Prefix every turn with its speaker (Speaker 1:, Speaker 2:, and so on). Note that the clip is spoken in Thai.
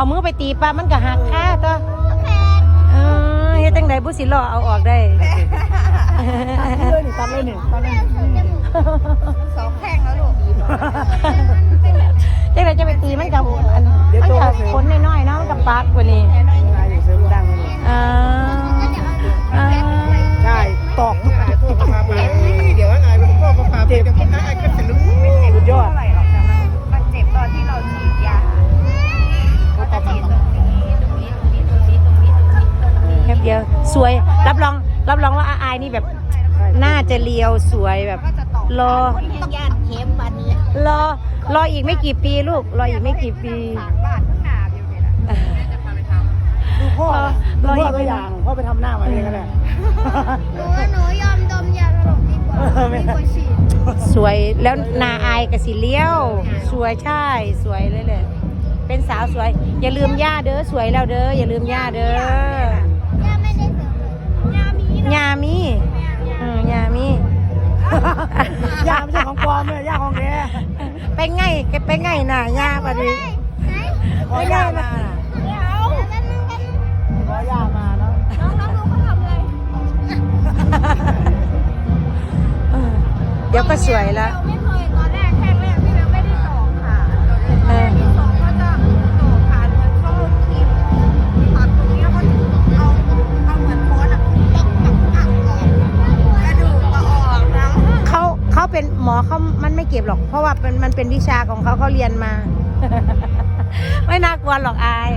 Speaker 1: เอามือไปตีปลามันก็หักค่าตัว
Speaker 2: แพง
Speaker 1: เออเฮ็ดจังไดบุสิรอเอาออกได้
Speaker 3: เลยนี่ตัดเลยนี่ตัดเลยนี่
Speaker 2: สองแพงแล้วลูก
Speaker 1: จังไดจะไปตีมันกับอันมันกับคนน้อยๆเนาะมันกับปากกว่านี้
Speaker 3: ส
Speaker 4: ว
Speaker 3: ย
Speaker 2: รับร
Speaker 1: อง รับรองว่าอาอายนี่แบบน่าจะเลียวสวยแบบ
Speaker 2: ก็จะตอก
Speaker 1: รอ
Speaker 2: คนแห้งยานเข็มบันนี้
Speaker 1: รอ รออีกไม่กี่ปีลูก รออีกไม่กี่ปี
Speaker 2: สามบาทข้างหน้าอยู่เนี่ยนะ
Speaker 3: ดูพ่อ
Speaker 1: รอ
Speaker 3: ดู
Speaker 1: รออี
Speaker 3: พ่อกตัว
Speaker 1: ไม่
Speaker 3: อย่างพ่อไปทำหน้ามาเองก็ได้
Speaker 2: หนูว่าหนูยอมดมยาสลบดีกว่าดีกว่าฉีด
Speaker 1: สวยแล้วนาอายกับสีเลี้ยว สวยใช่สวยเลยเลยเป็นสาวสวย อย่าลืมย่าเด้อสวยแล้วเด้ออย่าลืมย่าเด้อ
Speaker 2: ไม่
Speaker 3: ใช่ของปลอมเลยย่าของแก
Speaker 1: เปไงแกเปไงน่ะย่าปะดิ
Speaker 3: ขอย่ามาขอย่ามาเนาะ
Speaker 2: น้องน้องดูเขาทำเลย
Speaker 1: เออเดี๋ยวก็สวยแล้ว
Speaker 2: มอ
Speaker 1: เขา
Speaker 2: มัน
Speaker 1: ไม่เก็บหรอก เพราะว่าเป็นมันเป็นวิชาของเขาเขาเรียนมา ไม่น่ากลัวหรอกอาย